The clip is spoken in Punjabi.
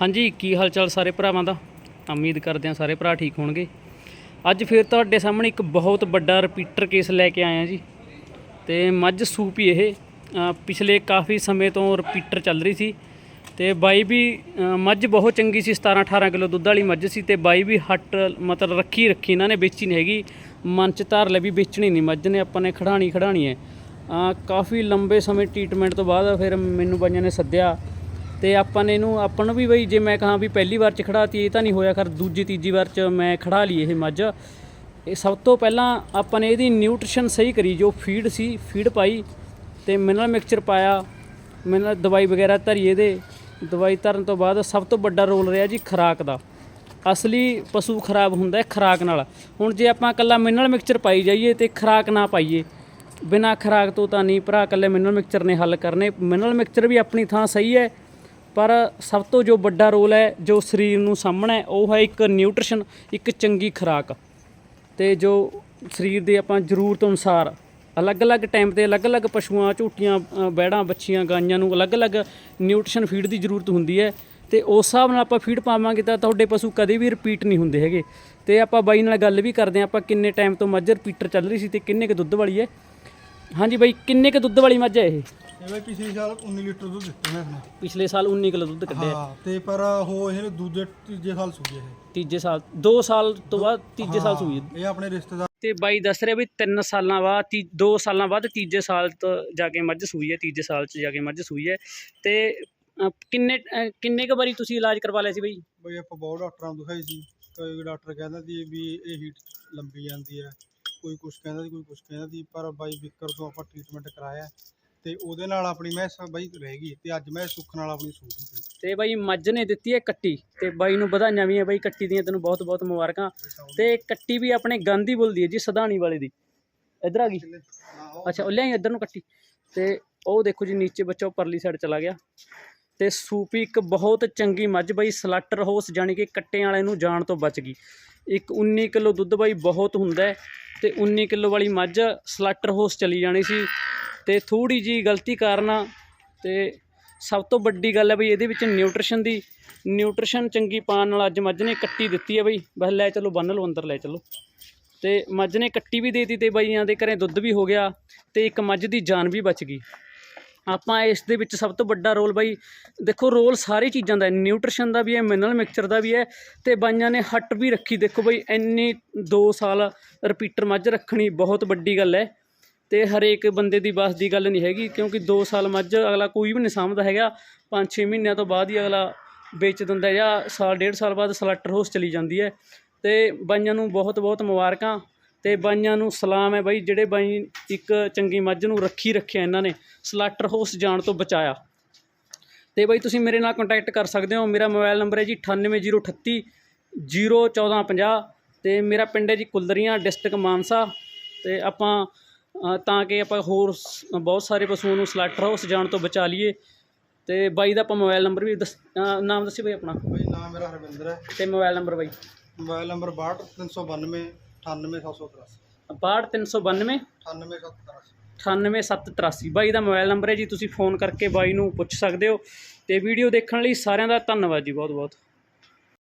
ਹਾਂਜੀ, ਕੀ ਹਾਲ ਚਾਲ ਸਾਰੇ ਭਰਾਵਾਂ ਦਾ? ਉਮੀਦ ਕਰਦੇ ਹਾਂ ਸਾਰੇ ਭਰਾ ਠੀਕ ਹੋਣਗੇ। ਅੱਜ ਫਿਰ ਤੁਹਾਡੇ ਸਾਹਮਣੇ ਇੱਕ ਬਹੁਤ ਵੱਡਾ ਰਿਪੀਟਰ ਕੇਸ ਲੈ ਕੇ ਆਏ ਹਾਂ ਜੀ। ਤੇ ਮੱਝ ਸੂਪੀ ਇਹ। ਪਿਛਲੇ ਕਾਫੀ ਸਮੇਂ ਤੋਂ ਰਿਪੀਟਰ ਚੱਲ ਰਹੀ ਸੀ। ਤੇ ਬਾਈ ਵੀ ਮੱਝ ਬਹੁਤ ਚੰਗੀ ਸੀ 17 18 ਕਿਲੋ ਦੁੱਧ ਵਾਲੀ ਮੱਝ ਸੀ ਤੇ ਬਾਈ ਵੀ ਹੱਟ ਮਤਲਬ ਰੱਖੀ ਰੱਖੀ, ਇਹਨਾਂ ਨੇ ਵੇਚੀ ਨਹੀਂ ਹੈਗੀ। ਮਨ ਚ ਧਾਰ ਲੈ ਵੀ ਵੇਚਣੀ ਨਹੀਂ, ਮੱਝ ਨੇ ਆਪਾਂ ਨੇ ਖੜਾਣੀ ਖੜਾਣੀ ਹੈ ਕਾਫੀ ਲੰਬੇ ਸਮੇਂ ਟ੍ਰੀਟਮੈਂਟ ਤੋਂ ਬਾਅਦ ਫਿਰ ਮੈਨੂੰ ਬਾਈਆਂ ਨੇ ਸੱਦਿਆ। ਤੇ ਆਪਾਂ ਨੇ ਇਹਨੂੰ, ਆਪਾਂ ਨੂੰ ਵੀ ਬਈ ਜੇ ਮੈਂ ਕਹਾਂ ਵੀ ਪਹਿਲੀ ਵਾਰ ਚ ਖੜਾਤੀ, ਇਹ ਤਾਂ ਨਹੀਂ ਹੋਇਆ ਖਰ, ਦੂਜੀ, ਤੀਜੀ ਵਾਰ ਚ ਮੈਂ ਖੜਾ ਲਈ ਇਹ ਮੱਝ। ਇਹ ਸਭ ਤੋਂ ਪਹਿਲਾਂ ਆਪਾਂ ਨੇ ਇਹਦੀ ਨਿਊਟ੍ਰੀਸ਼ਨ ਸਹੀ ਕਰੀ, ਜੋ ਫੀਡ ਸੀ, ਫੀਡ ਪਾਈ ਤੇ ਮਿਨਰਲ ਮਿਕਸਚਰ ਪਾਇਆ, ਮਿਨਰਲ ਦਵਾਈ ਵਗੈਰਾ ਧਰੀ ਇਹਦੇ। ਦਵਾਈ ਧਰਨ ਤੋਂ ਬਾਅਦ ਸਭ ਤੋਂ ਵੱਡਾ ਰੋਲ ਰਿਹਾ ਜੀ ਖੁਰਾਕ ਦਾ। ਅਸਲੀ ਪਸ਼ੂ ਖਰਾਬ ਹੁੰਦਾ ਹੈ ਖੁਰਾਕ ਨਾਲ। ਹੁਣ ਜੇ ਆਪਾਂ ਇਕੱਲਾ ਮਿਨਰਲ ਮਿਕਸਚਰ ਪਾਈ ਜਾਈਏ ਤੇ ਖੁਰਾਕ ਨਾ ਪਾਈਏ। ਬਿਨਾ ਖੁਰਾਕ ਤੋਂ ਤਾਂ ਨਹੀਂ ਭਰਾ, ਇਕੱਲੇ ਮਿਨਰਲ ਮਿਕਸਚਰ ਨੇ ਹੱਲ ਕਰਨੇ। ਮਿਨਰਲ ਮਿਕਸਚਰ ਵੀ ਆਪਣੀ ਥਾਂ ਸਹੀ ਹੈ ਪਰ ਸਭ ਤੋਂ ਜੋ ਵੱਡਾ ਰੋਲ ਹੈ ਜੋ ਸਰੀਰ ਨੂੰ ਸਾਹਮਣਾ ਹੈ ਉਹ ਹੈ ਇੱਕ ਨਿਊਟ੍ਰੀਸ਼ਨ ਇੱਕ ਚੰਗੀ ਖੁਰਾਕ। ਤੇ ਜੋ ਸਰੀਰ ਦੇ ਆਪਾਂ ਜ਼ਰੂਰਤ ਅਨੁਸਾਰ ਅਲੱਗ-ਅਲੱਗ ਟਾਈਮ ਤੇ ਅਲੱਗ-ਅਲੱਗ ਪਸ਼ੂਆਂ ਝੂਟੀਆਂ ਅ, ਬੈੜਾਂ ਬੱਚੀਆਂ ਗਾਈਆਂ ਨੂੰ ਅਲੱਗ-ਅਲੱਗ ਨਿਊਟ੍ਰੀਸ਼ਨ ਫੀਡ ਦੀ ਜ਼ਰੂਰਤ ਹੁੰਦੀ ਹੈ। ਤੇ ਉਸ ਹਿਸਾਬ ਨਾਲ ਆਪਾਂ ਫੀਡ ਪਾਵਾਂਗੇ ਤਾਂ ਤੁਹਾਡੇ ਪਸ਼ੂ ਕਦੇ ਵੀ ਰਿਪੀਟ ਨਹੀਂ ਹੁੰਦੇ ਹੈਗੇ। ਤੇ ਆਪਾਂ ਬਾਈ ਨਾਲ ਗੱਲ ਵੀ ਕਰਦੇ ਹਾਂ ਆਪਾਂ ਕਿੰਨੇ ਟਾਈਮ ਤੋਂ ਮੱਝ ਰਿਪੀਟਰ ਚੱਲ ਰਹੀ ਸੀ ਤੇ ਕਿੰਨੇ ਕੁ ਦੁੱਧ ਵਾਲੀ ਹੈ। ਹਾਂਜੀ ਬਾਈ ਕਿੰਨੇ ਕੁ ਦੁੱਧ ਵਾਲੀ ਮੱਝ ਹੈ ਇਹ? ਇਹ ਬਈ ਪਿਛਲੇ ਸਾਲ 19 ਲੀਟਰ ਦੁੱਧ ਦਿੱਤੇ ਮੈਂ ਇਸਨੇ ਪਿਛਲੇ ਸਾਲ 19 ਕਿਲੋ ਦੁੱਧ ਕੱਢਿਆ। ਹਾਂ ਤੇ ਪਰ ਉਹ ਇਹ ਦੂਜੇ ਤੀਜੇ ਸਾਲ ਸੂਈ ਇਹ। ਤੀਜੇ ਸਾਲ 2 ਸਾਲ ਤੋਂ ਬਾਅਦ ਤੀਜੇ ਸਾਲ ਸੂਈ ਹੈ। ਇਹ ਆਪਣੇ ਰਿਸ਼ਤੇਦਾਰ ਤੇ ਬਾਈ ਦੱਸ ਰਿਹਾ ਵੀ 3 ਸਾਲਾਂ ਬਾਅਦ ਤੀ 2 ਸਾਲਾਂ ਬਾਅਦ ਤੀਜੇ ਸਾਲ ਤੋਂ ਜਾ ਕੇ ਮੱਝ ਸੂਈ ਹੈ ਤੀਜੇ ਸਾਲ 'ਚ ਜਾ ਕੇ ਮੱਝ ਸੂਈ ਹੈ। ਤੇ ਅ, ਕਿੰਨੇ ਅ, ਕਿੰਨੇ ਕੁ ਵਾਰੀ ਤੁਸੀਂ ਇਲਾਜ ਕਰਵਾ ਲਿਆ ਸੀ ਬਈ? ਬਈ ਆਪਾਂ ਬਹੁਤ ਡਾਕਟਰਾਂ ਨੂੰ ਦਿਖਾਈ ਸੀ। ਕੋਈ ਡਾਕਟਰ ਕਹਿੰਦਾ ਸੀ ਵੀ ਇਹ ਹੀਟ ਲੰਬੀ ਜਾਂਦੀ ਹੈ। ਕੋਈ ਕੁਝ ਕਹਿੰਦਾ ਸੀ ਕੋਈ ਕੁਝ ਕਹਿੰਦਾ ਸੀ ਪਰ ਬਾਈ ਵਿਕਰ ਤੋਂ ਆਪਾਂ ਟ੍ਰੀਟਮੈਂਟ ਕਰਾਇਆ। ਤੇ ਉਹਦੇ ਨਾਲ ਆਪਣੀ ਮੈਸ ਬਾਈ ਰਹਿ ਗਈ ਤੇ ਅੱਜ ਮੈਂ ਸੁੱਖ ਨਾਲ ਆਪਣੀ ਸੂ ਗਈ ਤੇ ਬਾਈ ਮੱਝ ਨੇ ਦਿੱਤੀ ਹੈ ਕੱਟੀ ਤੇ ਬਾਈ ਨੂੰ ਵਧਾਈਆਂ ਵੀ ਹੈ ਬਾਈ ਕੱਟੀ ਦੀਆਂ ਤੈਨੂੰ ਬਹੁਤ ਬਹੁਤ ਮੁਬਾਰਕਾਂ। ਤੇ ਕੱਟੀ ਵੀ ਆਪਣੇ ਗਾਂਧੀ ਬੁੱਲ ਦੀ ਹੈ ਜੀ ਸਧਾਣੀ ਵਾਲੇ ਦੀ। ਇੱਧਰ ਆ ਗਈ? ਅੱਛਾ ਉਹ ਲਿਆਈ ਇੱਧਰ ਨੂੰ ਕੱਟੀ। ਤੇ ਉਹ ਦੇਖੋ ਜੀ ਨੀਚੇ ਬੱਚਾ ਪਰਲੀ ਸਾਈਡ ਚਲਾ ਗਿਆ। ਤੇ ਸੂਪੀ ਇੱਕ ਬਹੁਤ ਚੰਗੀ ਮੱਝ ਬਾਈ ਸਲਾਟਰ ਹੋਸ ਜਾਣੀ ਕਿ ਕੱਟੇ ਵਾਲੇ ਨੂੰ ਜਾਣ ਤੋਂ ਬਚ ਗਈ। ਇੱਕ 19 ਕਿਲੋ ਦੁੱਧ ਬਾਈ ਬਹੁਤ ਹੁੰਦਾ ਤੇ 19 ਕਿਲੋ ਵਾਲੀ ਮੱਝ ਸਲਾਟਰ ਹੋਸ ਚਲੀ ਜਾਣੀ ਸੀ। ਤੇ ਥੋੜੀ ਜੀ ਗਲਤੀ ਕਾਰਨ ਤੇ ਸਭ ਤੋਂ ਵੱਡੀ ਗੱਲ ਹੈ ਬਈ ਇਹਦੇ ਵਿੱਚ ਨਿਊਟ੍ਰੀਸ਼ਨ ਦੀ, ਨਿਊਟ੍ਰੀਸ਼ਨ ਚੰਗੀ ਪਾਣ ਨਾਲ ਅੱਜ ਮੱਝ ਨੇ ਕੱਟੀ ਦਿੱਤੀ ਹੈ ਬਈ। ਬਸ ਲੈ ਚਲੋ, ਬੰਨ ਲਓ, ਅੰਦਰ ਲੈ ਚਲੋ। ਤੇ ਮੱਝ ਨੇ ਕੱਟੀ ਵੀ ਦੇਤੀ ਤੇ ਬਾਈਆਂ ਦੇ ਘਰੇ ਦੁੱਧ ਵੀ ਹੋ ਗਿਆ ਤੇ ਇੱਕ ਮੱਝ ਦੀ ਜਾਨ ਵੀ ਬਚ ਗਈ। ਆਪਾਂ ਇਸ ਦੇ ਵਿੱਚ ਸਭ ਤੋਂ ਵੱਡਾ ਰੋਲ ਬਾਈ, ਦੇਖੋ ਰੋਲ ਸਾਰੀ ਚੀਜ਼ਾਂ ਦਾ ਹੈ। ਨਿਊਟ੍ਰੀਸ਼ਨ ਦਾ ਵੀ ਹੈ, ਮਿਨਰਲ ਮਿਕਸਚਰ ਦਾ ਵੀ ਹੈ ਤੇ ਬਾਈਆਂ ਨੇ ਹੱਟ ਵੀ ਰੱਖੀ। ਦੇਖੋ ਬਾਈ ਇੰਨੀ 2 ਸਾਲ ਰਿਪੀਟਰ ਮੱਝ ਰੱਖਣੀ ਬਹੁਤ ਵੱਡੀ ਗੱਲ ਹੈ। ਤੇ ਹਰੇਕ ਬੰਦੇ ਦੀ ਬਸ ਦੀ ਗੱਲ ਨਹੀਂ ਹੈਗੀ, ਕਿਉਂਕਿ 2 ਸਾਲ ਮੱਝ, ਅਗਲਾ ਕੋਈ ਵੀ ਨਹੀਂ ਸਾਂਭਦਾ ਹੈਗਾ। 5-6 ਮਹੀਨਿਆਂ ਤੋਂ ਬਾਅਦ ਹੀ ਅਗਲਾ ਵੇਚ ਦਿੰਦਾ ਜਾਂ ਸਾਲ, ਡੇਢ ਸਾਲ ਬਾਅਦ ਸਲੈਟਰ ਹੋਸ ਚਲੀ ਜਾਂਦੀ ਹੈ। ਤੇ ਬਾਈਆਂ ਨੂੰ ਬਹੁਤ ਬਹੁਤ ਮੁਬਾਰਕਾਂ ਤੇ ਬਾਈਆਂ ਨੂੰ ਸਲਾਮ ਹੈ ਬਾਈ, ਜਿਹੜੇ ਬਾਈ ਇੱਕ ਚੰਗੀ ਮੱਝ ਨੂੰ ਰੱਖੀ ਰੱਖਿਆ ਇਹਨਾਂ ਨੇ ਸਲਾਟਰ ਹਾਊਸ ਜਾਣ ਤੋਂ ਬਚਾਇਆ। ਤੇ ਬਾਈ, ਤੁਸੀਂ ਮੇਰੇ ਨਾਲ ਕੰਟੈਕਟ ਕਰ ਸਕਦੇ ਹੋ। ਮੇਰਾ ਮੋਬਾਈਲ ਨੰਬਰ ਹੈ ਜੀ 98038 01450 ਤੇ ਮੇਰਾ ਪਿੰਡ ਹੈ ਜੀ ਕੁਲਦਰੀਆਂ ਡਿਸਟ੍ਰਿਕਟ ਮਾਨਸਾ। ਤੇ ਆਪਾਂ ਤਾਂ ਕਿ ਆਪਾਂ ਹੋਰ ਸ- ਬਹੁਤ ਸਾਰੇ ਪਸ਼ੂਆਂ ਨੂੰ ਸਲਾਟਰ ਹਾਊਸ ਜਾਣ ਤੋਂ ਬਚਾ ਲਈਏ। ਤੇ ਬਾਈ ਦਾ ਆਪਾਂ ਮੋਬਾਈਲ ਨੰਬਰ ਵੀ ਦੱਸ ਅ, ਨਾਮ ਦੱਸਿਓ ਬਾਈ ਆਪਣਾ। ਬਈ ਨਾਮ ਮੇਰਾ ਹਰਵਿੰਦਰ ਹੈ। ਤੇ ਮੋਬਾਈਲ ਨੰਬਰ ਬਾਈ। ਮੋਬਾਈਲ ਨੰਬਰ 62392 98783 62392 98783 98783 ਬਾਈ ਦਾ ਮੋਬਾਈਲ ਨੰਬਰ ਹੈ ਜੀ ਤੁਸੀਂ ਫੋਨ ਕਰਕੇ ਬਾਈ ਨੂੰ ਪੁੱਛ ਸਕਦੇ ਹੋ। ਤੇ ਵੀਡੀਓ ਦੇਖਣ ਲਈ ਸਾਰਿਆਂ ਦਾ ਧੰਨਵਾਦ ਜੀ ਬਹੁਤ ਬਹੁਤ